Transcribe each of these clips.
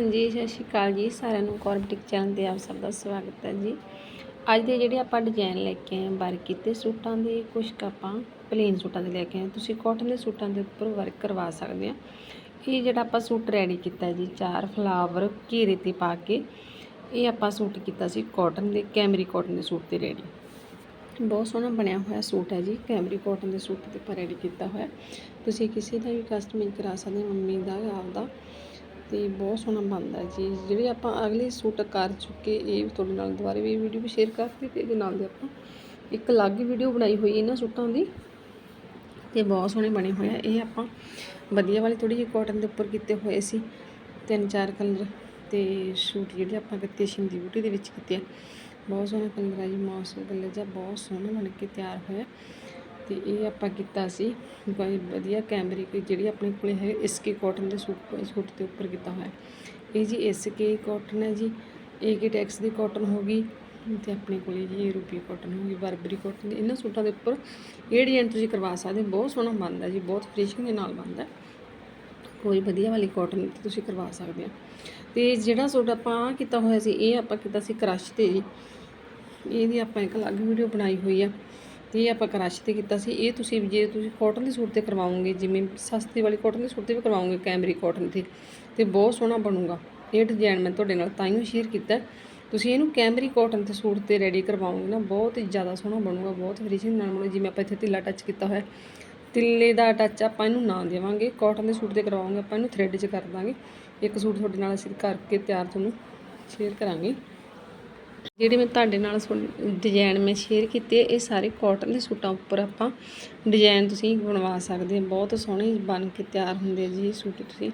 ਹਾਂਜੀ, ਸਤਿ ਸ਼੍ਰੀ ਅਕਾਲ ਜੀ। ਸਾਰਿਆਂ ਨੂੰ ਕੌਰਬਟਿਕ ਚੈਨਲ ਤੇ ਆਪ ਸਭ ਦਾ ਸਵਾਗਤ ਹੈ ਜੀ। ਅੱਜ ਦੇ ਜਿਹੜੇ ਆਪਾਂ ਡਿਜ਼ਾਈਨ ਲੈ ਕੇ ਆਏ ਵਰਕ ਕੀਤੇ ਸੂਟਾਂ ਦੇ ਕੁਝ ਕੁ ਆਪਾਂ ਪਲੇਨ ਸੂਟਾਂ ਦੇ ਲੈ ਕੇ ਆਏ ਤੁਸੀਂ ਕਾਟਨ ਦੇ ਸੂਟਾਂ ਦੇ ਉੱਪਰ ਵਰਕ ਕਰਵਾ ਸਕਦੇ ਆ ਇਹ ਜਿਹੜਾ ਆਪਾਂ ਸੂਟ ਰੈਡੀ ਕੀਤਾ ਜੀ, ਚਾਰ ਫਲਾਵਰ ਘੇਰੇ ਤੇ ਪਾ ਕੇ, ਇਹ ਆਪਾਂ ਸੂਟ ਕੀਤਾ ਸੀ ਕਾਟਨ ਦੇ ਕੈਮਰੀ ਕਾਟਨ ਦੇ ਸੂਟ ਤੇ ਰੈਡੀ ਬਹੁਤ ਸੋਹਣਾ ਬਣਿਆ ਹੋਇਆ ਸੂਟ ਹੈ ਜੀ ਕੈਮਰੀ ਕਾਟਨ ਦੇ ਸੂਟ ਤੇ ਆਪਾਂ ਰੈਡੀ ਕੀਤਾ ਹੋਇਆ। ਤੁਸੀਂ ਕਿਸੇ ਦਾ ਵੀ ਕਸਟਮਾਈਜ਼ ਕਰਾ ਸਕਦੇ ਹੋ, ਮੰਮੀ ਦਾ ਆਪਦਾ ਅਤੇ ਬਹੁਤ ਸੋਹਣਾ ਬਣਦਾ ਜੀ। ਜਿਹੜੇ ਆਪਾਂ ਅਗਲੇ ਸੂਟ ਕਰ ਚੁੱਕੇ, ਇਹ ਤੁਹਾਡੇ ਨਾਲ ਦੁਬਾਰਾ ਵੀ ਵੀਡੀਓ ਵੀ ਸ਼ੇਅਰ ਕਰਤੀ ਅਤੇ ਇਹਦੇ ਨਾਲ ਦੇ ਆਪਾਂ ਇੱਕ ਅਲੱਗ ਵੀਡੀਓ ਬਣਾਈ ਹੋਈ ਇਹਨਾਂ ਸੂਟਾਂ ਦੀ। ਤੇ ਬਹੁਤ ਸੋਹਣੇ ਬਣੇ ਹੋਏ ਆ। ਇਹ ਆਪਾਂ ਵਧੀਆ ਵਾਲੀ ਥੋੜੀ ਜਿਹੀ ਕਾਟਨ ਦੇ ਉੱਪਰ ਕੀਤੇ ਹੋਏ ਸੀ। ਤਿੰਨ ਚਾਰ ਕਲਰ ਤੇ ਸ਼ੂਟ ਜਿਹੜੇ ਆਪਾਂ ਕੀਤੇ ਸ਼ਿੰਦੀ ਬੂਟੀ ਦੇ ਵਿੱਚ ਕੀਤੇ ਆ। ਬਹੁਤ ਸੋਹਣਾ ਕਲਰ ਆ ਜੀ। ਮੌਸਮ ਕਲਰ ਜਿਹਾ ਬਹੁਤ ਸੋਹਣਾ ਬਣ ਕੇ ਤਿਆਰ ਹੋਇਆ। ਤੇ ਇਹ ਆਪਾਂ ਕੀਤਾ ਸੀ। ਕੋਈ ਵਧੀਆ ਕੈਮਰੇ ਜਿਹੜੀ ਆਪਣੇ ਕੋਲੇ ਹੈ ਇਸਕੇ ਕਾਟਨ ਦੇ ਸੂਟ ਸੂਟ ਦੇ ਉੱਪਰ ਕੀਤਾ ਹੋਇਆ। ਇਹ ਜੀ ਇਸਕੇ ਕਾਟਨ ਹੈ ਜੀ। ਏਕੇ ਟੈਕਸ ਦੀ ਕਾਟਨ ਹੋ ਗਈ ਤੇ ਆਪਣੇ ਕੋਲੇ ਜੀ ਯੂਰਪੀ ਕਾਟਨ ਹੋ ਗਈ, ਬਰਬਰੀ ਕਾਟਨ ਇਹਨਾਂ ਸੂਟਾਂ ਦੇ ਉੱਪਰ ਇਹ ਡਿਜ਼ਾਈਨ ਤੁਸੀਂ ਕਰਵਾ ਸਕਦੇ ਹੋ। ਬਹੁਤ ਸੋਹਣਾ ਬਣਦਾ ਜੀ, ਬਹੁਤ ਫਿਨਿਸ਼ਿੰਗ ਦੇ ਨਾਲ ਬਣਦਾ। ਕੋਈ ਵਧੀਆ ਵਾਲੀ ਕਾਟਨ ਤੇ ਤੁਸੀਂ ਕਰਵਾ ਸਕਦੇ ਆ ਤੇ ਜਿਹੜਾ ਸੂਟ ਆਪਾਂ ਕੀਤਾ ਹੋਇਆ ਸੀ, ਇਹ ਆਪਾਂ ਕੀਤਾ ਸੀ ਕ੍ਰਸ਼ ਤੇ ਜੀ। ਇਹਦੀ ਆਪਾਂ ਇੱਕ ਅਲੱਗ ਵੀਡੀਓ ਬਣਾਈ ਹੋਈ ਆ। ਤੇ ਇਹ ਆਪਾਂ ਕ੍ਰਸ਼ ਤੇ ਕੀਤਾ ਸੀ। ਇਹ ਤੁਸੀਂ ਜੇ ਤੁਸੀਂ ਕਾਟਨ ਦੇ ਸੂਟ ਤੇ ਕਰਵਾਓਗੇ, ਜਿਵੇਂ ਸਸਤੀ ਵਾਲੀ ਕਾਟਨ ਦੇ ਸੂਟ ਤੇ ਵੀ ਕਰਵਾਓਗੇ ਕੈਮਰੀ ਕਾਟਨ ਤੇ ਤੇ ਬਹੁਤ ਸੋਹਣਾ ਬਣੂਗਾ। ਇਹ ਡਿਜ਼ਾਈਨ ਮੈਂ ਤੁਹਾਡੇ ਨਾਲ ਤਾਈਓ ਸ਼ੇਅਰ ਕੀਤਾ। ਤੁਸੀਂ ਇਹਨੂੰ ਕੈਮਰੀ ਕਾਟਨ ਤੇ ਸੂਟ ਤੇ ਰੈਡੀ ਕਰਵਾਓਗੇ ਨਾ, ਬਹੁਤ ਹੀ ਜ਼ਿਆਦਾ ਸੋਹਣਾ ਬਣੂਗਾ, ਬਹੁਤ ਫਿਨਿਸ਼ਿੰਗ ਨਾਲ ਬਣੂਗਾ, ਜਿਵੇਂ ਆਪਾਂ ਇੱਥੇ ਤਿੱਲਾ ਟੱਚ ਕੀਤਾ ਹੋਇਆ। ਤਿੱਲੇ ਦਾ ਟੱਚ ਆਪਾਂ ਇਹਨੂੰ ਨਾ ਦੇਵਾਂਗੇ ਕਾਟਨ ਦੇ ਸੂਟ ਤੇ ਕਰਵਾਉਂਗੇ ਆਪਾਂ ਇਹਨੂੰ ਥ੍ਰੈਡ 'ਚ ਕਰ ਦਾਂਗੇ। ਇੱਕ ਸੂਟ ਤੁਹਾਡੇ ਨਾਲ ਅਸੀਂ ਕਰਕੇ ਤਿਆਰ ਤੁਹਾਨੂੰ ਸ਼ੇਅਰ ਕਰਾਂਗੇ। ਜਿਹੜੇ ਮੈਂ ਤੁਹਾਡੇ ਨਾਲ ਡਿਜ਼ਾਈਨ ਮੈਂ ਸ਼ੇਅਰ ਕੀਤੇ, ਇਹ ਸਾਰੇ ਕਾਟਨ ਦੇ ਸੂਟਾਂ ਉੱਪਰ ਆਪਾਂ ਡਿਜ਼ਾਈਨ ਤੁਸੀਂ ਬਣਵਾ ਸਕਦੇ ਹੋ। ਬਹੁਤ ਸੋਹਣੇ ਬਣ ਕੇ ਤਿਆਰ ਹੁੰਦੇ ਆ ਜੀ ਇਹ ਸੂਟ ਤੁਸੀਂ।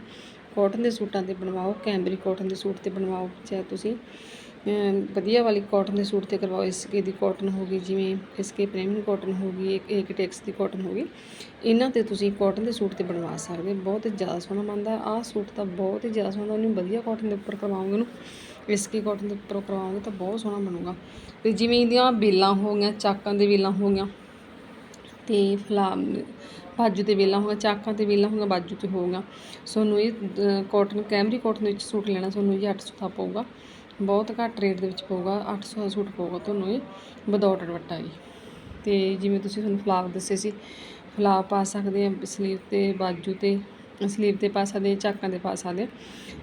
ਕਾਟਨ ਦੇ ਸੂਟਾਂ ਤੇ ਬਣਵਾਓ ਕੈਂਬਰੀ ਕਾਟਨ ਦੇ ਸੂਟ ਤੇ ਬਣਵਾਓ, ਚਾਹੇ ਤੁਸੀਂ ਵਧੀਆ ਵਾਲੀ ਕਾਟਨ ਦੇ ਸੂਟ ਤੇ ਕਰਵਾਓ। ਇਸਕੇ ਦੀ ਕਾਟਨ ਹੋ ਗਈ, ਜਿਵੇਂ ਇਸਕੇ ਪ੍ਰੀਮੀਅਮ ਕਾਟਨ ਹੋ ਗਈ, ਇੱਕ ਇੱਕ ਟੈਕਸ ਦੀ ਕਾਟਨ ਹੋ ਗਈ। ਇਹਨਾਂ ਤੇ ਤੁਸੀਂ ਕਾਟਨ ਦੇ ਸੂਟ ਤੇ ਬਣਵਾ ਸਕਦੇ ਹੋ। ਬਹੁਤ ਜ਼ਿਆਦਾ ਸੋਹਣਾ ਬਣਦਾ। ਆਹ ਸੂਟ ਤਾਂ ਬਹੁਤ ਹੀ ਜ਼ਿਆਦਾ ਸੋਹਣਾ, ਉਹਨੂੰ ਵਧੀਆ ਕਾਟਨ ਦੇ ਉੱਪਰ ਕਰਵਾਉਂਗੇ ਉਹਨੂੰ। ਵਿਸਕੀ ਕਾਟਨ ਦੇ ਉੱਪਰੋਂ ਕਰਵਾਉਂਗੇ ਤਾਂ ਬਹੁਤ ਸੋਹਣਾ ਬਣੂਗਾ। ਤੇ ਜਿਵੇਂ ਇਹਦੀਆਂ ਬੇਲਾਂ ਹੋ ਗਈਆਂ, ਚਾਕਾਂ ਦੇ ਬੇਲਾਂ ਹੋ ਗਈਆਂ, ਤੇ ਫਲਾ ਬਾਜੂ ਤੇ ਵੇਲਾ ਹੋਗਾ ਚਾਕਾਂ ਤੇ ਵੇਲਾ ਹੋਗਾ ਬਾਜੂ ਤੇ ਹੋਗਾ ਤੁਹਾਨੂੰ ਇਹ ਕਾਟਨ ਕੈਮਰੀ ਕਾਟਨ ਵਿੱਚ ਸੂਟ ਲੈਣਾ, ਤੁਹਾਨੂੰ ਜੀ 800 ਦਾ ਪਊਗਾ। ਬਹੁਤ ਘੱਟ ਰੇਟ ਦੇ ਵਿੱਚ ਪਊਗਾ 800 ਦਾ ਸੂਟ ਪਊਗਾ ਤੁਹਾਨੂੰ ਇਹ ਵਿਦਆਊਟ ਦੁਪੱਟਾ ਜੀ। ਤੇ ਜਿਵੇਂ ਤੁਸੀਂ ਤੁਹਾਨੂੰ ਫਲਾਵ ਦੱਸੇ ਸੀ ਫਲਾਵ ਪਾ ਸਕਦੇ ਆ, ਸਲੀਵ ਤੇ ਬਾਜੂ ਤੇ ਸਲੀਵ ਤੇ ਪਾ ਸਕਦੇ ਆ ਚਾਕਾਂ ਤੇ ਪਾ ਸਕਦੇ। ਆ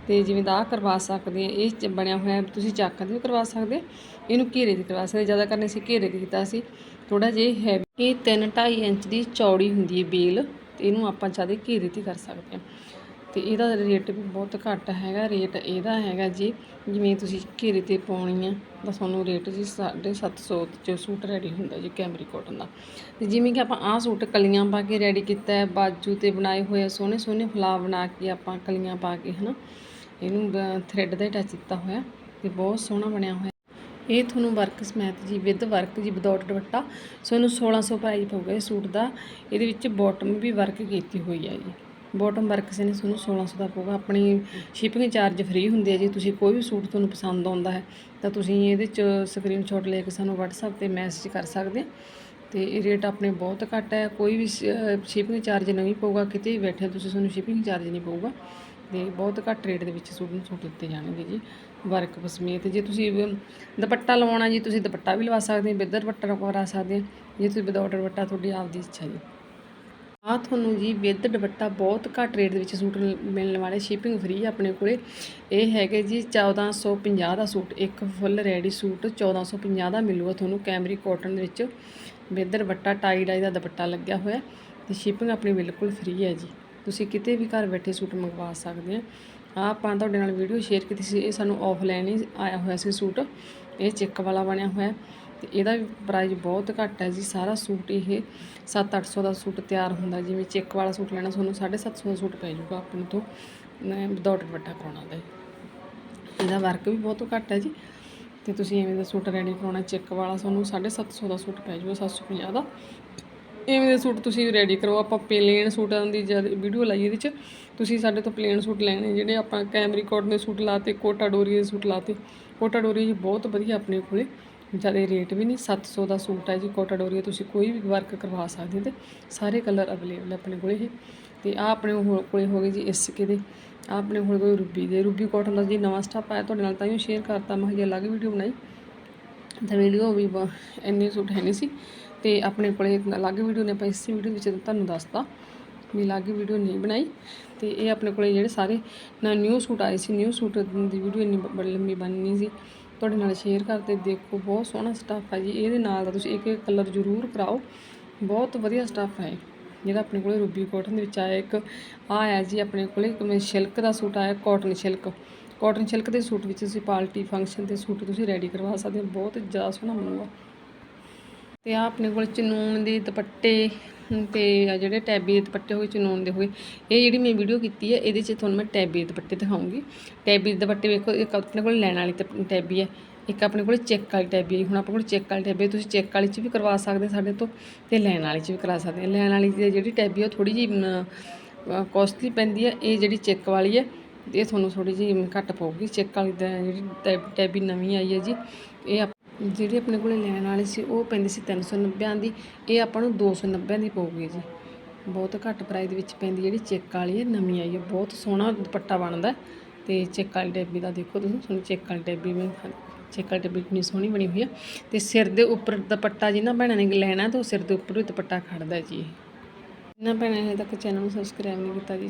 ਤੇ ਜਿਵੇਂ ਦਾ ਕਰਵਾ ਸਕਦੇ ਆ ਇਹ 'ਚ ਬਣਿਆ ਹੋਇਆ, ਤੁਸੀਂ ਚਾਕਾਂ ਤੇ ਵੀ ਕਰਵਾ ਸਕਦੇ, ਇਹਨੂੰ ਘੇਰੇ ਤੇ ਕਰਵਾ ਸਕਦੇ। ਜ਼ਿਆਦਾ ਕਰਨੇ ਸੀ ਘੇਰੇ ਤੇ ਕੀਤਾ ਸੀ ਥੋੜਾ ਜਿਹਾ ਹੈਵੀ ਇਹ 3 2.5 ਇੰਚ ਦੀ ਚੌੜੀ ਹੁੰਦੀ ਹੈ ਬੇਲ, ਤੇ ਇਹਨੂੰ ਆਪਾਂ ਜ਼ਿਆਦਾ ਘੇਰੇ ਤੇ ਕਰ ਸਕਦੇ ਆ ਅਤੇ ਇਹਦਾ ਰੇਟ ਵੀ ਬਹੁਤ ਘੱਟ ਹੈਗਾ, ਰੇਟ ਇਹਦਾ ਹੈਗਾ ਜੀ, ਜਿਵੇਂ ਤੁਸੀਂ ਘੇਰੇ ਤੇ ਪਾਉਣੀ ਆ, ਤਾਂ ਤੁਹਾਨੂੰ ਰੇਟ ਜੀ 750 ਚ ਸੂਟ ਰੈਡੀ ਹੁੰਦਾ ਜੀ ਕੈਮਰੀ ਕੋਟਨ ਦਾ। ਅਤੇ ਜਿਵੇਂ ਕਿ ਆਪਾਂ ਆਹ ਸੂਟ ਕਲੀਆਂ ਪਾ ਕੇ ਰੈਡੀ ਕੀਤਾ ਹੈ, ਬਾਜੂ ਤੇ ਬਣਾਏ ਹੋਏ ਆ, ਸੋਹਣੇ ਸੋਹਣੇ ਫਲਾ ਬਣਾ ਕੇ ਆਪਾਂ ਕਲੀਆਂ ਪਾ ਕੇ, ਹਨਾ, ਇਹਨੂੰ ਥ੍ਰੈਡ ਦਾ ਟੱਚ ਦਿੱਤਾ ਹੋਇਆ ਤੇ ਬਹੁਤ ਸੋਹਣਾ ਬਣਿਆ ਹੋਇਆ। ਇਹ ਤੁਹਾਨੂੰ ਵਰਕ ਸਮੈਥ ਜੀ ਵਿਦ ਵਰਕ ਜੀ ਵਿਦਆਊਟ ਦੁਪੱਟਾ, ਸੋ ਇਹਨੂੰ 1600 ਪ੍ਰਾਈਸ ਪਊਗਾ ਇਹ ਸੂਟ ਦਾ, ਇਹਦੇ ਵਿੱਚ ਬਾਟਮ ਵੀ ਵਰਕ ਕੀਤੀ ਹੋਈ ਹੈ ਜੀ। ਬੋਟਮ ਵਰਕ ਸੇ ਨੇ ਤੁਹਾਨੂੰ 1600 ਦਾ ਪਊਗਾ। ਆਪਣੀ ਸ਼ਿਪਿੰਗ ਚਾਰਜ ਫ੍ਰੀ ਹੁੰਦੇ ਆ ਜੀ। ਤੁਸੀਂ ਕੋਈ ਵੀ ਸੂਟ ਤੁਹਾਨੂੰ ਪਸੰਦ ਆਉਂਦਾ ਹੈ, ਤਾਂ ਤੁਸੀਂ ਇਹਦੇ ਚ ਸਕਰੀਨਸ਼ਾਟ ਲੈ ਕੇ ਸਾਨੂੰ WhatsApp ਤੇ ਮੈਸੇਜ ਕਰ ਸਕਦੇ ਆ। ਤੇ ਇਹ ਰੇਟ ਆਪਣੇ ਬਹੁਤ ਘੱਟ ਹੈ। ਕੋਈ ਵੀ ਸ਼ਿਪਿੰਗ ਚਾਰਜ ਨਹੀਂ ਪਊਗਾ। ਕਿਤੇ ਵੀ ਬੈਠੇ ਤੁਸੀਂ, ਤੁਹਾਨੂੰ ਸ਼ਿਪਿੰਗ ਚਾਰਜ ਨਹੀਂ ਪਊਗਾ। ਤੇ ਬਹੁਤ ਘੱਟ ਰੇਟ ਦੇ ਵਿੱਚ ਸੂਟ ਨੂੰ ਸੂਟ ਦਿੱਤੇ ਜਾਣਗੇ ਜੀ। ਵਰਕ ਸਮੇਤ ਜੇ ਤੁਸੀਂ ਦੁਪੱਟਾ ਲਵਾਉਣਾ ਜੀ, ਤੁਸੀਂ ਦੁਪੱਟਾ ਵੀ ਲਵਾ ਸਕਦੇ ਹੋ, ਬਿੱਦਰ ਦੁਪੱਟਾ ਕਰਾ ਸਕਦੇ ਹੋ, ਜੇ ਤੁਸੀਂ ਵਿਦਆਊਟ ਦੁਪੱਟਾ, ਤੁਹਾਡੀ ਆਪਦੀ ਇੱਛਾ ਜੀ। ਆ ਤੁਹਾਨੂੰ ਜੀ ਵਿਦ ਦੁਪੱਟਾ ਬਹੁਤ ਘੱਟ ਰੇਟ ਦੇ ਵਿੱਚ ਸੂਟ ਮਿਲਣ ਵਾਲੇ ਸ਼ਿਪਿੰਗ ਫ੍ਰੀ ਆਪਣੇ ਕੋਲੇ। ਇਹ ਹੈਗੇ ਜੀ 1450 ਦਾ ਸੂਟ, ਇੱਕ ਫੁੱਲ ਰੈਡੀ ਸੂਟ 1450 ਦਾ ਮਿਲੂਗਾ ਤੁਹਾਨੂੰ ਕੈਮਰੀ ਕਾਟਨ ਦੇ ਵਿੱਚ। ਵਿਦ ਦੁਪੱਟਾ ਟਾਈ ਡਾਈ ਦਾ ਦੁਪੱਟਾ ਲੱਗਿਆ ਹੋਇਆ ਤੇ ਸ਼ਿਪਿੰਗ ਆਪਣੀ ਬਿਲਕੁਲ ਫ੍ਰੀ ਹੈ ਜੀ। ਤੁਸੀਂ ਕਿਤੇ ਵੀ ਘਰ ਬੈਠੇ ਸੂਟ ਮੰਗਵਾ ਸਕਦੇ ਆ। ਆ ਆਪਾਂ ਤੁਹਾਡੇ ਨਾਲ ਵੀਡੀਓ ਸ਼ੇਅਰ ਕੀਤੀ ਸੀ, ਇਹ ਸਾਨੂੰ ਆਫਲਾਈਨ ਹੀ ਆਇਆ ਹੋਇਆ ਸੀ ਸੂਟ। ਇਹ ਚੈੱਕ ਵਾਲਾ ਬਣਿਆ ਹੋਇਆ। ਤੇ ਇਹਦਾ ਵੀ ਪ੍ਰਾਈਸ ਬਹੁਤ ਘੱਟ ਹੈ ਜੀ, ਸਾਰਾ ਸੂਟ ਇਹ 7-800 ਦਾ ਸੂਟ ਤਿਆਰ ਹੁੰਦਾ, ਜਿਵੇਂ ਚੈੱਕ ਵਾਲਾ ਸੂਟ ਲੈਣਾ, ਤੁਹਾਨੂੰ 750 ਦਾ ਸੂਟ ਪੈ ਜਾਊਗਾ ਆਪਣੇ ਤੋਂ ਵਿਦਆਊਟ ਦੁਪੱਟਾ ਕਰਾਉਣਾ ਦਾ ਇਹਦਾ ਵਰਕ ਵੀ ਬਹੁਤ ਘੱਟ ਹੈ ਜੀ, ਤੇ ਤੁਸੀਂ ਐਵੇਂ ਦਾ ਸੂਟ ਰੈਡੀ ਕਰਾਉਣਾ, ਚੈੱਕ ਵਾਲਾ ਤੁਹਾਨੂੰ 750 ਦਾ ਸੂਟ ਪੈ ਜਾਊਗਾ 750 ਦਾ। ਐਵੇਂ ਦੇ ਸੂਟ ਤੁਸੀਂ ਰੈਡੀ ਕਰੋ, ਆਪਾਂ ਪਲੇਨ ਸੂਟਾਂ ਦੀ ਜਦ ਵੀਡੀਓ ਲਾਈ ਇਹਦੇ ਚ, ਤੁਸੀਂ ਸਾਡੇ ਤੋਂ ਪਲੇਨ ਸੂਟ ਲੈਣੇ, ਜਿਹੜੇ ਆਪਾਂ ਕੈਮਰੀ ਕੋਟ ਦੇ ਸੂਟ ਲਾਤੇ, ਕੋਟਾ ਡੋਰੀ ਦੇ ਸੂਟ ਲਾਤੇ। ਕੋਟਾ ਡੋਰੀ ਬਹੁਤ ਵਧੀਆ ਆਪਣੇ ਕੋਲੇ। ਜ਼ਿਆਦਾ ਰੇਟ ਵੀ ਨਹੀਂ 700 ਦਾ ਸੂਟ ਹੈ ਜੀ ਕੋਟਾ ਡੋਰੀ ਤੁਸੀਂ ਕੋਈ ਵੀ ਵਰਕ ਕਰਵਾ ਸਕਦੇ ਹੋ ਤੇ ਸਾਰੇ ਕਲਰ ਅਵੇਲੇਬਲ ਆਪਣੇ ਕੋਲੇ ਇਹ। ਤੇ ਆ ਆਪਣੇ ਉਹ ਕੋਲੇ ਹੋ ਗਏ ਜੀ ਇਸਕੇ ਦੇ, ਆਹ ਆਪਣੇ ਕੋਲ ਕੋਈ ਰੂਬੀ ਦੇ, ਰੂਬੀ ਕੋਟਨ ਦਾ ਜੀ ਨਵਾਂ ਸਟਾਫ ਆਇਆ, ਤੁਹਾਡੇ ਨਾਲ ਤਾਂ ਹੀ ਸ਼ੇਅਰ ਕਰਤਾ, ਮੈਂ ਹਜੇ ਅਲੱਗ ਵੀਡੀਓ ਬਣਾਈ। ਤਾਂ ਵੀਡੀਓ ਵੀ ਬ- ਇੰਨੇ ਸੂਟ ਹੈ ਨਹੀਂ ਸੀ। ਤੇ ਆਪਣੇ ਕੋਲੇ ਅਲੱਗ ਵੀਡੀਓ ਨੇ, ਆਪਾਂ ਇਸ ਵੀਡੀਓ ਵਿੱਚ ਤੁਹਾਨੂੰ ਦੱਸਤਾ, ਵੀ ਅਲੱਗ ਵੀਡੀਓ ਨਹੀਂ ਬਣਾਈ। ਤੇ ਇਹ ਆਪਣੇ ਕੋਲੇ ਜਿਹੜੇ ਸਾਰੇ, ਨਾ ਨਿਊ ਸੂਟ ਆਏ ਸੀ ਨਿਊ ਸੂਟ ਦੀ ਵੀਡੀਓ ਇੰਨੀ ਬੜੀ ਲੰਮੀ ਬਣਨੀ ਸੀ। ਤੁਹਾਡੇ ਨਾਲ ਸ਼ੇਅਰ ਕਰਦੇ ਦੇਖੋ, ਬਹੁਤ ਸੋਹਣਾ ਸਟੱਫ ਹੈ ਜੀ। ਇਹਦੇ ਨਾਲ ਦਾ ਤੁਸੀਂ ਇੱਕ ਇੱਕ ਕਲਰ ਜ਼ਰੂਰ ਕਰਾਓ। ਬਹੁਤ ਵਧੀਆ ਸਟੱਫ ਹੈ ਜਿਹੜਾ ਆਪਣੇ ਕੋਲੇ ਰੂਬੀ ਕਾਟਨ ਦੇ ਵਿੱਚ ਆਇਆ, ਇੱਕ ਆ ਆਇਆ ਜੀ ਆਪਣੇ ਕੋਲੇ, ਇੱਕ ਸਿਲਕ ਦਾ ਸੂਟ ਆਇਆ ਕਾਟਨ ਸਿਲਕ ਕਾਟਨ ਸਿਲਕ ਦੇ ਸੂਟ ਵਿੱਚ ਤੁਸੀਂ ਪਾਰਟੀ ਫੰਕਸ਼ਨ ਦੇ ਸੂਟ ਤੁਸੀਂ ਰੈਡੀ ਕਰਵਾ ਸਕਦੇ ਹੋ। ਬਹੁਤ ਜ਼ਿਆਦਾ ਸੋਹਣਾ ਬਣੂਗਾ। ਤੇ ਆ ਆਪਣੇ ਕੋਲ ਚਨੂਨ ਦੇ ਦੁਪੱਟੇ ਤੇ ਆ ਜਿਹੜੇ ਟੈਬੀ ਦੇ ਦੁਪੱਟੇ ਹੋਏ ਚਨੂਨ ਦੇ ਹੋਏ ਇਹ ਜਿਹੜੀ ਮੈਂ ਵੀਡੀਓ ਕੀਤੀ ਹੈ ਇਹਦੇ 'ਚ ਤੁਹਾਨੂੰ ਮੈਂ ਟੈਬੀ ਦੇ ਦੁਪੱਟੇ ਦਿਖਾਉਂਗੀ। ਟੈਬੀ ਦੇ ਦੁਪੱਟੇ ਵੇਖੋ ਇੱਕ ਆਪਣੇ ਕੋਲ ਲੈਣ ਵਾਲੀ ਟੈਬੀ ਹੈ ਇੱਕ ਆਪਣੇ ਕੋਲ ਚੈੱਕ ਵਾਲੀ ਟੈਬੀ ਹੈ। ਹੁਣ ਆਪਣੇ ਕੋਲ ਚੈੱਕ ਵਾਲੀ ਟੈਬੀ ਹੈ, ਤੁਸੀਂ ਚੈੱਕ ਵਾਲੀ 'ਚ ਵੀ ਕਰਵਾ ਸਕਦੇ ਸਾਡੇ ਤੋਂ ਤੇ ਲੈਣ ਵਾਲੀ 'ਚ ਵੀ ਕਰਾ ਸਕਦੇ ਲੈਣ ਵਾਲੀ ਦੀ ਜਿਹੜੀ ਟੈਬੀ ਹੈ ਉਹ ਥੋੜੀ ਜਿਹੀ ਕੋਸਟਲੀ ਪੈਂਦੀ ਹੈ ਇਹ ਜਿਹੜੀ ਚੈੱਕ ਵਾਲੀ ਹੈ ਇਹ ਤੁਹਾਨੂੰ ਥੋੜੀ ਜਿਹੀ ਘੱਟ ਪਊਗੀ। ਚੈੱਕ ਵਾਲੀ ਦਾ ਜਿਹੜੀ ਟੈਬ- ਟੈਬੀ ਨਵੀਂ ਆਈ ਹੈ ਜੀ ਇਹ ਆਪ- ਜਿਹੜੀ ਆਪਣੇ ਕੋਲੇ ਲੈਣ ਵਾਲੀ ਸੀ, ਉਹ ਪੈਂਦੀ ਸੀ 390 ਦੀ, ਇਹ ਆਪਾਂ ਨੂੰ 290 ਦੀ ਪਊਗੀ ਜੀ। ਬਹੁਤ ਘੱਟ ਪ੍ਰਾਈਸ ਦੇ ਵਿੱਚ ਪੈਂਦੀ ਜਿਹੜੀ ਚੈੱਕ ਵਾਲੀ ਹੈ, ਨਵੀਂ ਆਈ ਹੈ। ਬਹੁਤ ਸੋਹਣਾ ਦੁਪੱਟਾ ਬਣਦਾ ਹੈ ਤੇ ਚੈੱਕ ਵਾਲੀ ਟੈਬੀ ਦਾ ਦੇਖੋ ਤੁਸੀਂ, ਤੁਹਾਨੂੰ ਚੈੱਕ ਵਾਲੀ ਟੈਬੀ ਵੀ ਚੈੱਕ ਵਾਲੀ ਟੈਬੀ ਕਿੰਨੀ ਸੋਹਣੀ ਬਣੀ ਹੋਈ ਹੈ। ਤੇ ਸਿਰ ਦੇ ਉੱਪਰ ਦੁਪੱਟਾ ਜਿਨ੍ਹਾਂ ਭੈਣਾਂ ਨੇ ਲੈਣਾ, ਤਾਂ ਉਹ ਸਿਰ ਦੇ ਉੱਪਰ ਵੀ ਦੁਪੱਟਾ ਖੜਦਾ ਜੀ। ਇਹਨਾਂ ਭੈਣਾਂ ਨੇ ਹਜੇ ਤੱਕ ਚੈਨਲ ਨੂੰ ਸਬਸਕ੍ਰਾਈਬ ਨਹੀਂ ਕੀਤਾ ਜੀ